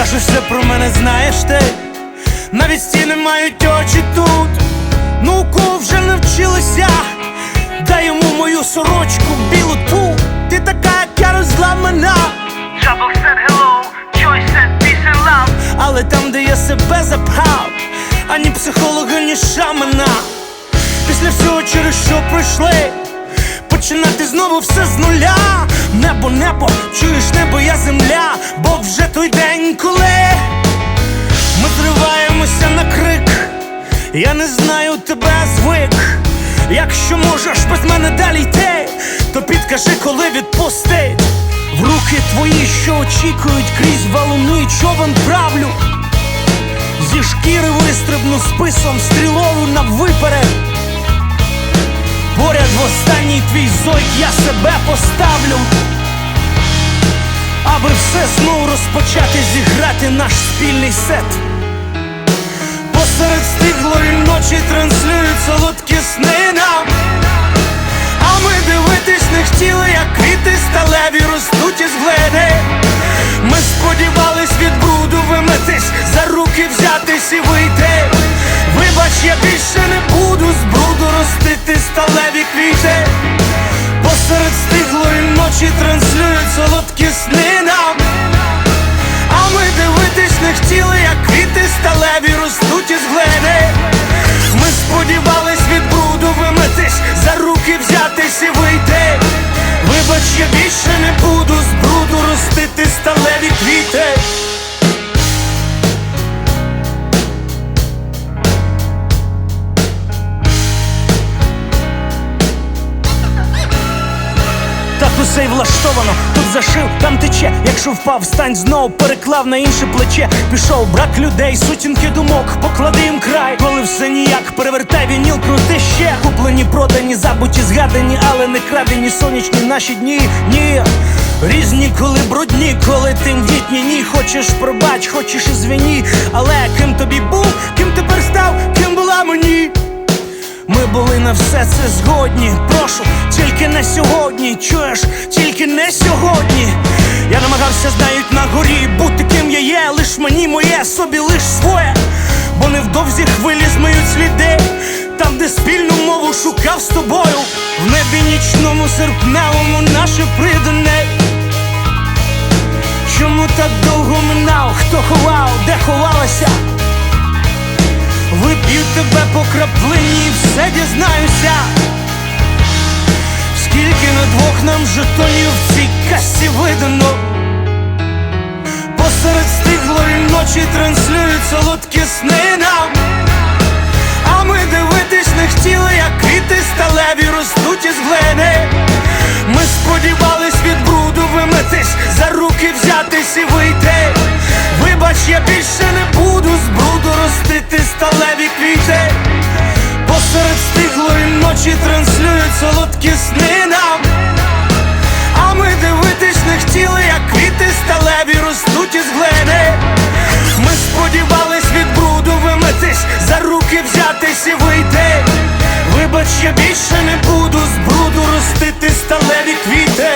Може, все про мене знаєш ти, навіть стіни мають очі тут. Науку вже навчилися, дай йому мою сорочку, білу ту. Ти така, як я розламана, Trouble said hello, Joy said peace and love. але там, де я себе запхав, ані психолога, ні шамана. Після всього, через що пройшли, починати знову все з нуля. Небо, небо, чуєш небо, я земля, бо вже той день, Я не знаю тебе звик. Якщо можеш без мене далі йти, то підкажи, коли відпустить. В руки твої, що очікують крізь валуни, човен правлю. Зі шкіри вистрибну списом стрілою на виперед. Поряд в останній твій зойк я себе поставлю. Аби все знову розпочати зіграти наш спільний сет. Посеред стиглої ночі транслюють солодкі сни нам. А ми дивитись не хотіли, як квіти сталеві ростуть із глини. Ми сподівались від бруду вимитись, за руки взятись і вийти. Вибач, я більше не буду з бруду ростити сталеві квіти. Посеред стиглої ночі транслюють Вибач, я більше усе й влаштовано, тут зашив, там тече. Якщо впав, стань знов, переклав на інше плече. Пішов брак людей, сутінки думок, поклади їм край. Коли все ніяк, перевертай вініл, крути ще. Куплені, продані, забуті, згадані, але не крадені сонячні наші дні. Ні. Різні, коли брудні, коли тим вітні ні. Хочеш пробач, хочеш і звіні. Але ким тобі був, ким тепер став, ким була мені. Ми були на все це згодні. Прошу, тільки не сьогодні. Чуєш, тільки не сьогодні. Я намагався, знають на горі, бути ким я є, лиш мені моє, собі лиш своє. Бо невдовзі хвилі змиють сліди. Там, де спільну мову шукав з тобою, в небі нічному серпневому наше придане. Чому так довго минав? Хто ховав, де ховалася? Вип'ю тебе по краплині все дізнаюся. Нам жетонів в цій касі видно, Посеред стиглої ночі транслюють солодкі сни. А ми дивитись не хотіли, як квіти сталеві ростуть із глини. Ми сподівались від бруду вимитись, за руки взятись і вийти. Сподівались від бруду вимитись, за руки взятись і вийти. Вибач, я більше не буду з бруду ростити сталеві квіти.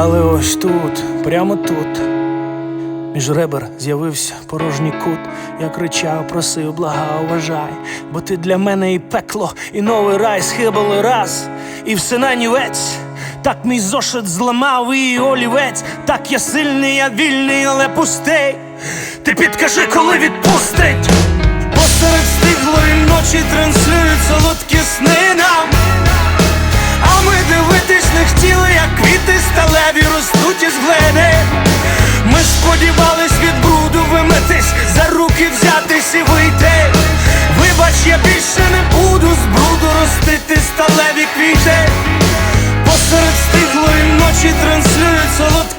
Але ось тут, прямо тут, між ребер з'явився порожній кут. Я кричав, просив, благав, вважай, бо ти для мене і пекло, і новий рай схибали раз, і все нанівець. Так мій зошит зламав і олівець. Так я сильний, я вільний, але пустий. Ти підкажи, коли відпустить. Посеред стиглої ночі транслюють солодкі сни Пустити сталеві квіти, посеред стихлої ночі транслюють солодкі